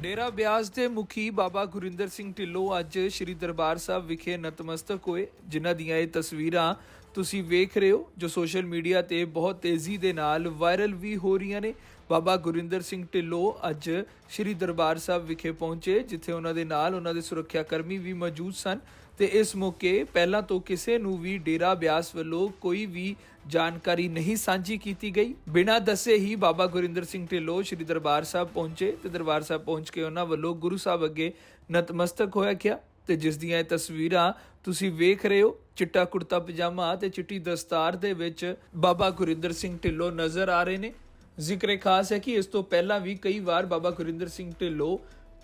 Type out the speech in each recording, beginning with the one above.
ਡੇਰਾ ਬਿਆਸ ਦੇ ਮੁਖੀ ਬਾਬਾ ਗੁਰਿੰਦਰ ਸਿੰਘ ਢਿੱਲੋਂ ਅੱਜ ਸ੍ਰੀ ਦਰਬਾਰ ਸਾਹਿਬ ਵਿਖੇ ਨਤਮਸਤਕ ਹੋਏ, ਜਿਨ੍ਹਾਂ ਦੀਆਂ ਇਹ ਤਸਵੀਰਾਂ ਤੁਸੀਂ ਵੇਖ ਰਹੇ ਹੋ, ਜੋ ਸੋਸ਼ਲ ਮੀਡੀਆ ਤੇ ਬਹੁਤ ਤੇਜ਼ੀ ਦੇ ਨਾਲ ਵਾਇਰਲ ਵੀ ਹੋ ਰਹੀਆਂ ਨੇ। ਬਾਬਾ ਗੁਰਿੰਦਰ ਸਿੰਘ ਢਿੱਲੋਂ ਅੱਜ ਸ੍ਰੀ ਦਰਬਾਰ ਸਾਹਿਬ ਵਿਖੇ ਪਹੁੰਚੇ, ਜਿੱਥੇ ਉਹਨਾਂ ਦੇ ਨਾਲ ਉਹਨਾਂ ਦੇ ਸੁਰੱਖਿਆ ਕਰਮੀ ਵੀ ਮੌਜੂਦ ਸਨ। ਤੇ ਇਸ ਮੌਕੇ ਪਹਿਲਾਂ ਤੋਂ ਕਿਸੇ ਨੂੰ ਵੀ ਡੇਰਾ ਬਿਆਸ ਵੱਲੋਂ ਕੋਈ ਵੀ ਜਾਣਕਾਰੀ ਨਹੀਂ ਸਾਂਝੀ ਕੀਤੀ ਗਈ। ਬਿਨਾਂ ਦੱਸੇ ਹੀ ਬਾਬਾ ਗੁਰਿੰਦਰ ਸਿੰਘ ਢਿੱਲੋਂ ਸ੍ਰੀ ਦਰਬਾਰ ਸਾਹਿਬ ਪਹੁੰਚੇ ਤੇ ਦਰਬਾਰ ਸਾਹਿਬ ਪਹੁੰਚ ਕੇ ਉਹਨਾਂ ਵੱਲੋਂ ਗੁਰੂ ਸਾਹਿਬ ਅੱਗੇ ਨਤਮਸਤਕ ਹੋਇਆ ਗਿਆ ਤੇ ਜਿਸ ਦੀਆਂ ਇਹ ਤਸਵੀਰਾਂ ਤੁਸੀਂ ਵੇਖ ਰਹੇ ਹੋ, ਚਿੱਟਾ ਕੁੜਤਾ ਪਜਾਮਾ ਤੇ ਚਿੱਟੀ ਦਸਤਾਰ ਦੇ ਵਿੱਚ ਬਾਬਾ ਗੁਰਿੰਦਰ ਸਿੰਘ ਢਿੱਲੋਂ ਨਜ਼ਰ ਆ ਰਹੇ ਨੇ। ਜ਼ਿਕਰ ਖਾਸ ਹੈ ਕਿ ਇਸ ਤੋਂ ਪਹਿਲਾਂ ਵੀ ਕਈ ਵਾਰ ਬਾਬਾ ਗੁਰਿੰਦਰ ਸਿੰਘ ਢਿੱਲੋਂ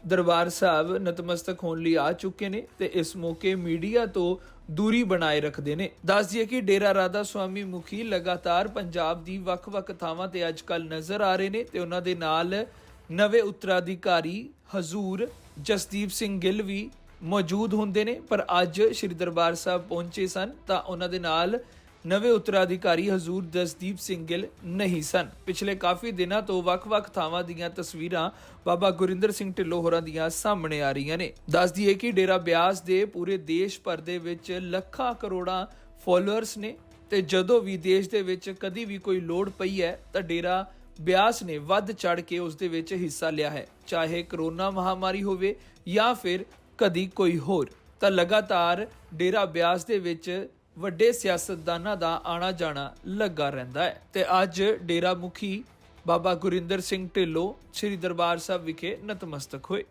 ਦਰਬਾਰ ਸਾਹਿਬ ਨਤਮਸਤਕ ਹੋਣ ਲਈ ਆ ਚੁੱਕੇ ਨੇ ਤੇ ਇਸ ਮੌਕੇ ਮੀਡੀਆ ਤੋਂ ਦੂਰੀ ਬਣਾਏ ਰੱਖਦੇ ਨੇ। ਦੱਸ ਦਈਏ ਕਿ ਡੇਰਾ ਰਾਧਾ ਸੁਆਮੀ ਮੁਖੀ ਲਗਾਤਾਰ ਪੰਜਾਬ ਦੀ ਵੱਖ-ਵੱਖ ਥਾਵਾਂ ਤੇ ਅੱਜਕੱਲ ਨਜ਼ਰ ਆ ਰਹੇ ਨੇ ਤੇ ਉਹਨਾਂ ਦੇ ਨਾਲ ਨਵੇਂ ਉੱਤਰਾਧਿਕਾਰੀ ਹਜ਼ੂਰ ਜਸਦੀਪ ਸਿੰਘ ਗਿੱਲ ਵੀ ਮੌਜੂਦ ਹੁੰਦੇ ਨੇ। ਪਰ ਅੱਜ ਸ੍ਰੀ ਦਰਬਾਰ ਸਾਹਿਬ ਪਹੁੰਚੇ ਸਨ ਤਾਂ ਉਹਨਾਂ ਦੇ ਨਾਲ ਨਵੇਂ ਉੱਤਰਾਧਿਕਾਰੀ ਹਜ਼ੂਰ ਜਸਦੀਪ ਸਿੰਘ ਗਿੱਲ ਨਹੀਂ ਸਨ। ਪਿਛਲੇ ਕਾਫੀ ਦਿਨਾਂ ਤੋਂ ਵੱਖ-ਵੱਖ ਥਾਵਾਂ ਦੀਆਂ ਤਸਵੀਰਾਂ ਬਾਬਾ ਗੁਰਿੰਦਰ ਸਿੰਘ ਢਿੱਲੋਂ ਹੋਰਾਂ ਦੀਆਂ ਸਾਹਮਣੇ ਆ ਰਹੀਆਂ ਨੇ। ਦੱਸ ਦਈਏ ਕਿ ਡੇਰਾ ਬਿਆਸ ਦੇ ਪੂਰੇ ਦੇਸ਼ ਭਰ ਦੇ ਵਿੱਚ ਲੱਖਾਂ ਕਰੋੜਾਂ ਫਾਲੋਅਰਸ ਨੇ ਤੇ ਜਦੋਂ ਵੀ ਦੇਸ਼ ਦੇ ਵਿੱਚ ਕਦੀ ਵੀ ਕੋਈ ਲੋੜ ਪਈ ਹੈ ਤਾਂ ਡੇਰਾ ਬਿਆਸ ਨੇ ਵੱਧ ਚੜ ਕੇ ਉਸ ਦੇ ਵਿੱਚ ਹਿੱਸਾ ਲਿਆ ਹੈ। ਚਾਹੇ ਕਰੋਨਾ ਮਹਾਮਾਰੀ ਹੋਵੇ ਜਾਂ ਫਿਰ ਕਦੀ ਕੋਈ ਹੋਰ। ਤਾਂ ਲਗਾਤਾਰ ਡੇਰਾ ਬਿਆਸ ਦੇ ਵਿੱਚ ਵੱਡੇ ਸਿਆਸਤਦਾਨਾਂ ਦਾ ਆਣਾ ਜਾਣਾ ਲੱਗਾ ਰਹਿੰਦਾ ਹੈ। ਤੇ ਅੱਜ ਡੇਰਾ ਮੁਖੀ ਬਾਬਾ ਗੁਰਿੰਦਰ ਸਿੰਘ ਢਿੱਲੋਂ ਸ੍ਰੀ ਦਰਬਾਰ ਸਾਹਿਬ ਵਿਖੇ ਨਤਮਸਤਕ ਹੋਏ।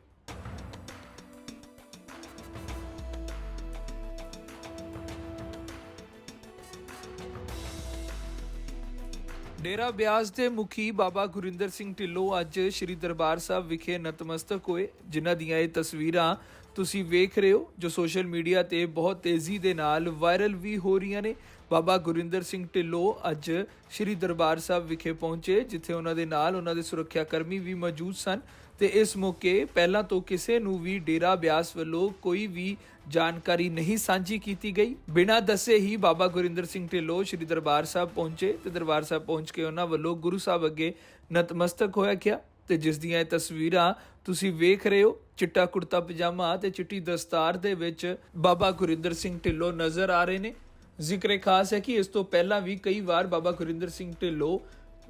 ਡੇਰਾ ਬਿਆਸ ਦੇ ਮੁਖੀ ਬਾਬਾ ਗੁਰਿੰਦਰ ਸਿੰਘ ਢਿੱਲੋਂ ਅੱਜ ਸ੍ਰੀ ਦਰਬਾਰ ਸਾਹਿਬ ਵਿਖੇ ਨਤਮਸਤਕ ਹੋਏ, ਜਿਨ੍ਹਾਂ ਦੀਆਂ ਇਹ ਤਸਵੀਰਾਂ ਤੁਸੀਂ ਵੇਖ ਰਹੇ ਹੋ, ਜੋ ਸੋਸ਼ਲ ਮੀਡੀਆ ਤੇ ਬਹੁਤ ਤੇਜ਼ੀ ਦੇ ਨਾਲ ਵਾਇਰਲ ਵੀ ਹੋ ਰਹੀਆਂ ਨੇ। ਬਾਬਾ ਗੁਰਿੰਦਰ ਸਿੰਘ ਢਿੱਲੋਂ ਅੱਜ ਸ੍ਰੀ ਦਰਬਾਰ ਸਾਹਿਬ ਵਿਖੇ ਪਹੁੰਚੇ, ਜਿੱਥੇ ਉਹਨਾਂ ਦੇ ਨਾਲ ਉਹਨਾਂ ਦੇ ਸੁਰੱਖਿਆ ਕਰਮੀ ਵੀ ਮੌਜੂਦ ਸਨ ਤੇ ਇਸ ਮੌਕੇ ਪਹਿਲਾਂ ਤੋਂ ਕਿਸੇ ਨੂੰ ਵੀ ਡੇਰਾ ਬਿਆਸ ਵੱਲੋਂ ਕੋਈ ਵੀ ਜਾਣਕਾਰੀ ਨਹੀਂ ਸਾਂਝੀ ਕੀਤੀ ਗਈ। ਬਿਨਾਂ ਦੱਸੇ ਹੀ ਬਾਬਾ ਗੁਰਿੰਦਰ ਸਿੰਘ ਢਿੱਲੋਂ ਸ੍ਰੀ ਦਰਬਾਰ ਸਾਹਿਬ ਪਹੁੰਚੇ ਤੇ ਦਰਬਾਰ ਸਾਹਿਬ ਪਹੁੰਚ ਕੇ ਉਹਨਾਂ ਵੱਲੋਂ ਗੁਰੂ ਸਾਹਿਬ ਅੱਗੇ ਨਤਮਸਤਕ ਹੋਇਆ ਗਿਆ ਤੇ ਜਿਸ ਦੀਆਂ ਇਹ ਤਸਵੀਰਾਂ ਤੁਸੀਂ ਵੇਖ ਰਹੇ ਹੋ, ਚਿੱਟਾ ਕੁੜਤਾ ਪਜਾਮਾ ਤੇ ਚਿੱਟੀ ਦਸਤਾਰ ਦੇ ਵਿੱਚ ਬਾਬਾ ਗੁਰਿੰਦਰ ਸਿੰਘ ਢਿੱਲੋਂ ਨਜ਼ਰ ਆ ਰਹੇ ਨੇ। ਜ਼ਿਕਰ ਖਾਸ ਹੈ ਕਿ ਇਸ ਤੋਂ ਪਹਿਲਾਂ ਵੀ ਕਈ ਵਾਰ ਬਾਬਾ ਗੁਰਿੰਦਰ ਸਿੰਘ ਢਿੱਲੋਂ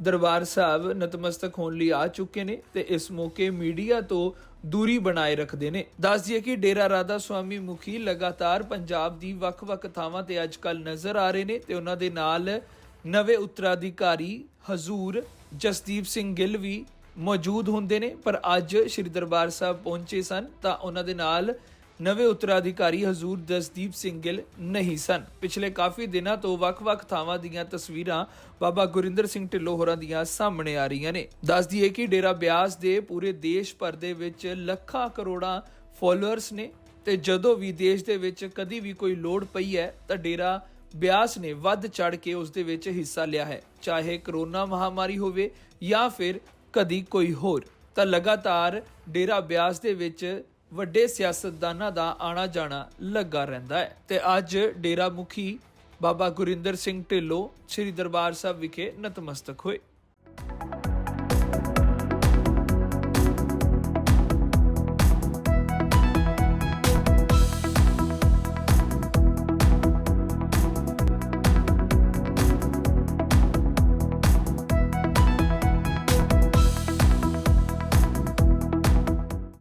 ਦਰਬਾਰ ਸਾਹਿਬ ਨਤਮਸਤਕ ਹੋਣ ਲਈ ਆ ਚੁੱਕੇ ਨੇ ਤੇ ਇਸ ਮੌਕੇ ਮੀਡੀਆ ਤੋਂ ਦੂਰੀ ਬਣਾਏ ਰੱਖਦੇ ਨੇ। ਦੱਸ ਦਈਏ ਕਿ ਡੇਰਾ ਰਾਧਾ ਸੁਆਮੀ ਮੁਖੀ ਲਗਾਤਾਰ ਪੰਜਾਬ ਦੀ ਵੱਖ-ਵੱਖ ਥਾਵਾਂ ਤੇ ਅੱਜਕੱਲ ਨਜ਼ਰ ਆ ਰਹੇ ਨੇ ਤੇ ਉਹਨਾਂ ਦੇ ਨਾਲ ਨਵੇਂ ਉੱਤਰਾਧਿਕਾਰੀ ਹਜ਼ੂਰ ਜਸਦੀਪ ਸਿੰਘ ਗਿੱਲ ਵੀ ਮੌਜੂਦ ਹੁੰਦੇ ਨੇ। ਪਰ ਅੱਜ ਸ੍ਰੀ ਦਰਬਾਰ ਸਾਹਿਬ ਪਹੁੰਚੇ ਸਨ ਤਾਂ ਉਹਨਾਂ ਦੇ ਨਾਲ ਨਵੇਂ ਉੱਤਰਾਧਿਕਾਰੀ ਹਜ਼ੂਰ ਜਸਦੀਪ ਸਿੰਘ ਗਿੱਲ ਨਹੀਂ ਸਨ। ਪਿਛਲੇ ਕਾਫੀ ਦਿਨਾਂ ਤੋਂ ਵੱਖ-ਵੱਖ ਥਾਵਾਂ ਦੀਆਂ ਤਸਵੀਰਾਂ ਬਾਬਾ ਗੁਰਿੰਦਰ ਸਿੰਘ ਢਿੱਲੋਂ ਹੋਰਾਂ ਦੀਆਂ ਸਾਹਮਣੇ ਆ ਰਹੀਆਂ ਨੇ। ਦੱਸ ਦਈਏ ਕਿ ਡੇਰਾ ਬਿਆਸ ਦੇ ਪੂਰੇ ਦੇਸ਼ ਭਰ ਦੇ ਵਿੱਚ ਲੱਖਾਂ ਕਰੋੜਾਂ ਫਾਲੋਅਰਸ ਨੇ ਤੇ ਜਦੋਂ ਵੀ ਦੇਸ਼ ਦੇ ਵਿੱਚ ਕਦੀ ਵੀ ਕੋਈ ਲੋੜ ਪਈ ਹੈ ਤਾਂ ਡੇਰਾ ਬਿਆਸ ਨੇ ਵੱਧ ਚੜ ਕੇ ਉਸ ਦੇ ਵਿੱਚ ਹਿੱਸਾ ਲਿਆ ਹੈ। ਚਾਹੇ ਕਰੋਨਾ ਮਹਾਮਾਰੀ ਹੋਵੇ ਜਾਂ ਫਿਰ ਕਦੀ ਕੋਈ ਹੋਰ। ਤਾਂ ਲਗਾਤਾਰ ਡੇਰਾ ਬਿਆਸ ਦੇ ਵਿੱਚ ਵੱਡੇ ਸਿਆਸਤਦਾਨਾਂ ਦਾ ਆਣਾ ਜਾਣਾ ਲੱਗਾ ਰਹਿੰਦਾ ਹੈ। ਤੇ ਅੱਜ ਡੇਰਾ ਮੁਖੀ ਬਾਬਾ ਗੁਰਿੰਦਰ ਸਿੰਘ ਢਿੱਲੋਂ ਸ੍ਰੀ ਦਰਬਾਰ ਸਾਹਿਬ ਵਿਖੇ ਨਤਮਸਤਕ ਹੋਏ।